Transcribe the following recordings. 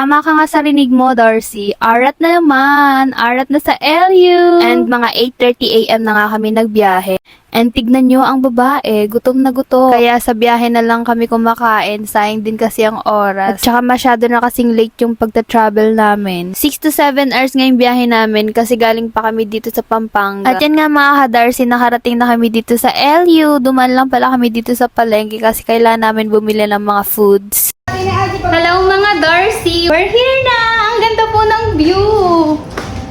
Tama ka nga sa rinig mo, Darcy. Arat na naman. Arat na sa LU. And mga 8.30am na nga kami nagbiyahe. And tignan nyo ang babae, gutom na gutom. Kaya sa biyahe na lang kami kumakain, sayang din kasi ang oras. At saka masyado na kasing late yung pagta-travel namin. 6 to 7 hours nga yung biyahe namin kasi galing pa kami dito sa Pampanga. At yan nga mga ka-Darcy, nakarating na kami dito sa LU. Duman lang pala kami dito sa palengke kasi kailangan namin bumili ng mga foods. Hello mga Darcy! We're here na! Ang ganda po ng view!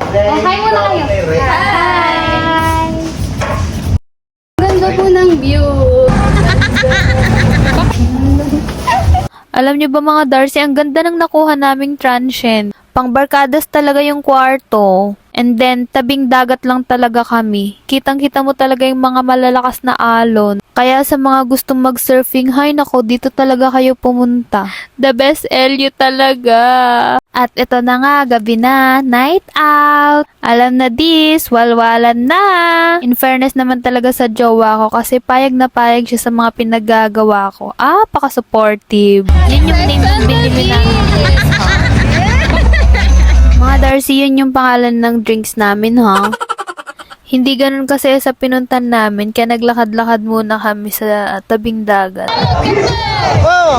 Oh, hi muna kayo! Hi! Ang ganda po ng view! Alam niyo ba mga Darcy, ang ganda ng nakuha naming transient. Pangbarkadas talaga yung kwarto. And then, tabing dagat lang talaga kami. Kitang-kita mo talaga yung mga malalakas na alon. Kaya sa mga gustong mag-surfing, hay nako, dito talaga kayo pumunta. The best LU talaga. At ito na nga, gabi na, night out. Alam na this, walwalan na. In fairness naman talaga sa jowa ko kasi payag na payag siya sa mga pinagagawa ko. Ah, paka-supportive. Yun yung name ng binili namin. Mga Darcy, yun yung pangalan ng drinks namin, ha? Hindi ganun kasi sa pinuntan namin, kaya naglakad-lakad muna kami sa tabing dagat. Oh!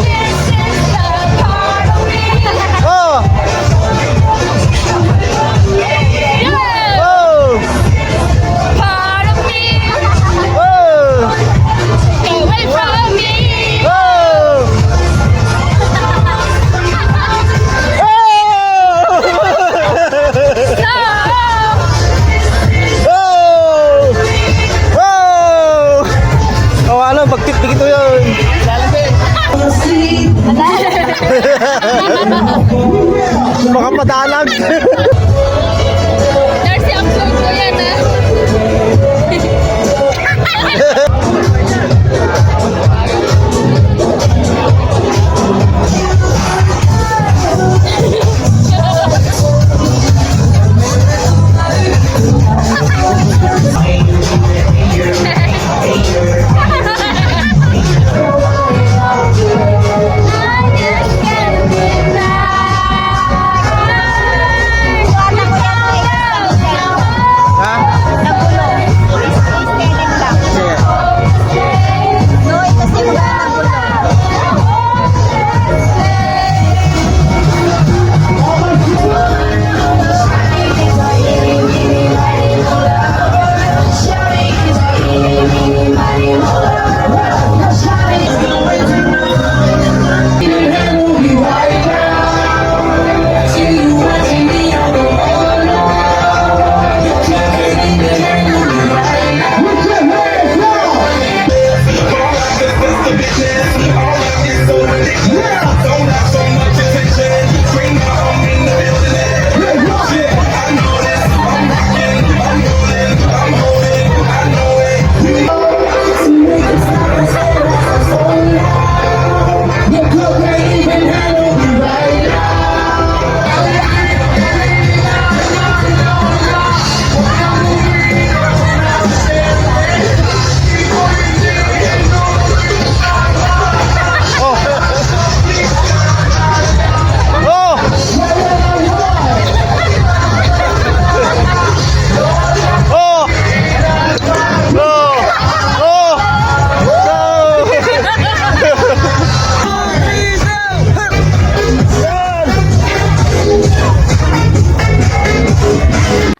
Oh!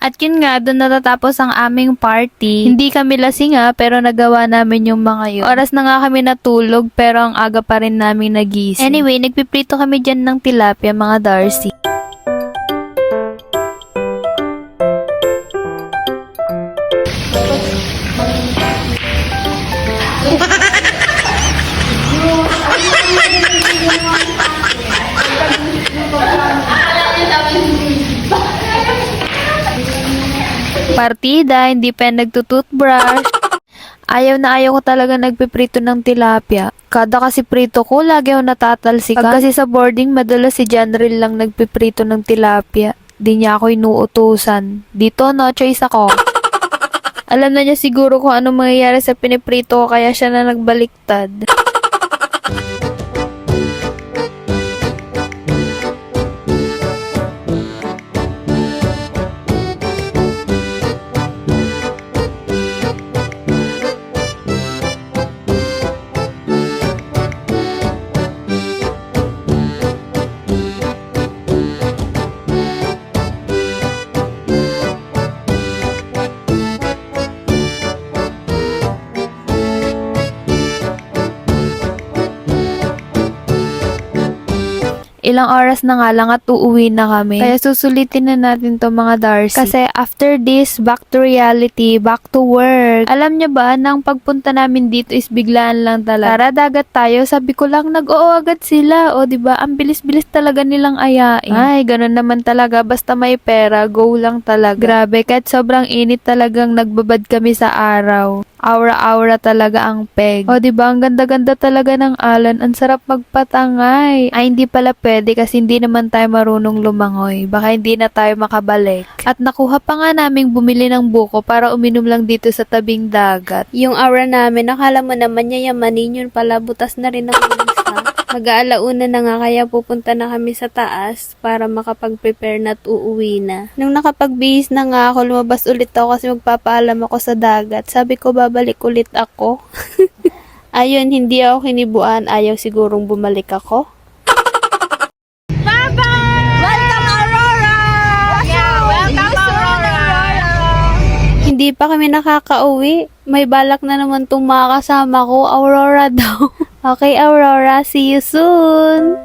At yun nga, doon natatapos ang aming party. Hindi kami lasing nga, pero nagawa namin yung mga yun. Oras na nga kami natulog, pero ang aga pa rin namin nagising. Anyway, nagpiprito kami dyan ng tilapia, mga Darcy. Partida, hindi pa nagtututbrush. Ayaw na ayaw ko talaga nagpiprito ng tilapia. Kada kasi prito ko, lagi ako natatalsikan. Pag kasi sa boarding, madalas si Janril lang nagpiprito ng tilapia. Di niya ako inuutusan. Dito, no choice ako. Alam na niya siguro kung ano mangyayari sa piniprito ko, kaya siya na nagbaliktad. Ilang oras na nga lang at uuwi na kami. Kaya susulitin na natin to mga Darcy. Kasi after this, back to reality, back to work. Alam niyo ba, nang pagpunta namin dito is biglaan lang talaga. Tara, dagat tayo. Sabi ko lang, nag-oo agad sila. O, di ba Ang bilis-bilis talaga nilang ayain. Ay, ganun naman talaga. Basta may pera, go lang talaga. Grabe, kahit sobrang init talagang nagbabad kami sa araw. Aura-aura talaga ang peg. O, di ba Ang ganda-ganda talaga ng alon. Ang sarap magpatangay. Ay, hindi pala pwede kasi hindi naman tayo marunong lumangoy. Baka hindi na tayo makabalik. At nakuha pa nga naming bumili ng buko para uminom lang dito sa tabing dagat. Yung aura namin, nakala mo naman yayamanin yun pala. Butas na rin ang ha. Mag-aalauna na nga kaya pupunta na kami sa taas para makapag-prepare na at uuwi na. Nung nakapagbihis na nga ako, lumabas ulit ako kasi magpapaalam ako sa dagat. Sabi ko babalik ulit ako. Ayun, hindi ako kinibuan. Ayaw sigurong bumalik ako. Welcome, Aurora! Yeah, welcome, Aurora! Hindi pa kami nakakauwi. May balak na naman itong mga kasama ko. Aurora daw. okay, Aurora. See you soon.